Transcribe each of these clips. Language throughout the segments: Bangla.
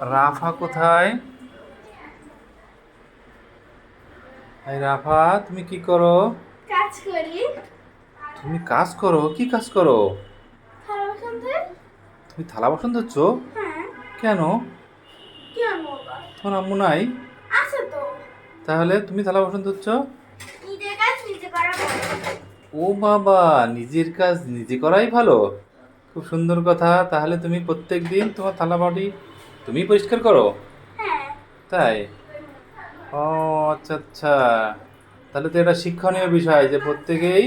রাফা কোথায়? এই রাফা তুমি কি করো? কাজ করি। তুমি কাজ করো? কি কাজ করো? থালা বাসন ধুই। তুমি থালা বাসন ধুচ্ছ? হ্যাঁ। কেন? তোমার আম্মু নাই? আছে তো। তাহলে তুমি থালা বাসন ধুচ্ছ? নিজের কাজ নিজে করা ও বাবা নিজের কাজ নিজে করাই ভালো? খুব সুন্দর কথা। তাহলে তুমি প্রত্যেক দিন তোমার থালা বাটি তুমি পরিষ্কার করো? হ্যাঁ। তাই? ও আচ্ছা আচ্ছা। তাহলে তো এটা শিক্ষণীয় বিষয় যে প্রত্যেকেই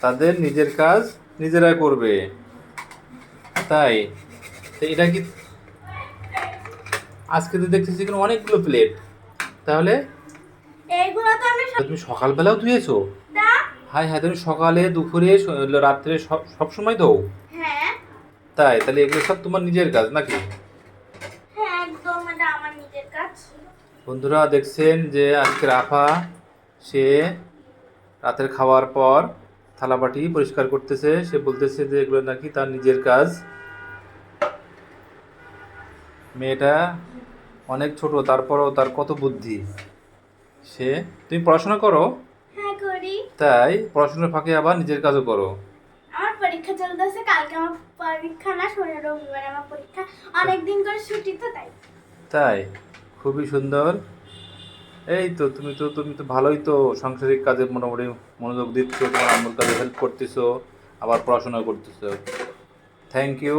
তাদের নিজের কাজ নিজেরা করবে। তাই? তো এটা কি আজকে তো দেখতেছি এখানে অনেকগুলো প্লেট তাহলে? তুমি সকালবেলাও ধুয়েছো? হাই হ্যাঁ তুমি সকালে দুপুরে রাত্রে সব সব সময় ধোও? হ্যাঁ। তাই? তাহলে এগুলো সব তোমার নিজের কাজ নাকি হ্যাঁ একদম এটা আমার নিজের কাজ বন্ধুরা দেখছেন যে আজকে রাফা সে রাতের খাওয়ার পর থালাবাটি পরিষ্কার করতেছে। সে বলতেছে যে এগুলো নাকি তার নিজের কাজ। মেয়েটা অনেক ছোট তারপরও তার কত বুদ্ধি। সে তুমি পড়াশোনা করো? হ্যাঁ তাই পড়াশোনার ফাঁকে আবার নিজের কাজও করো। আমার পরীক্ষা চলতেছে কালকে আমার পরীক্ষা না শনি রবিবার আমার পরীক্ষা। অনেক দিন করে ছুটি তো তাই। তাই? খুবই সুন্দর। এই তো তুমি তো তুমি তো ভালোই তো সাংসারিক কাজে মোটামুটি মনোযোগ দিচ্ছ, তোমার আম্মুর কাজে হেল্প করতেছো, আবার পড়াশোনা করতেছো। Thank you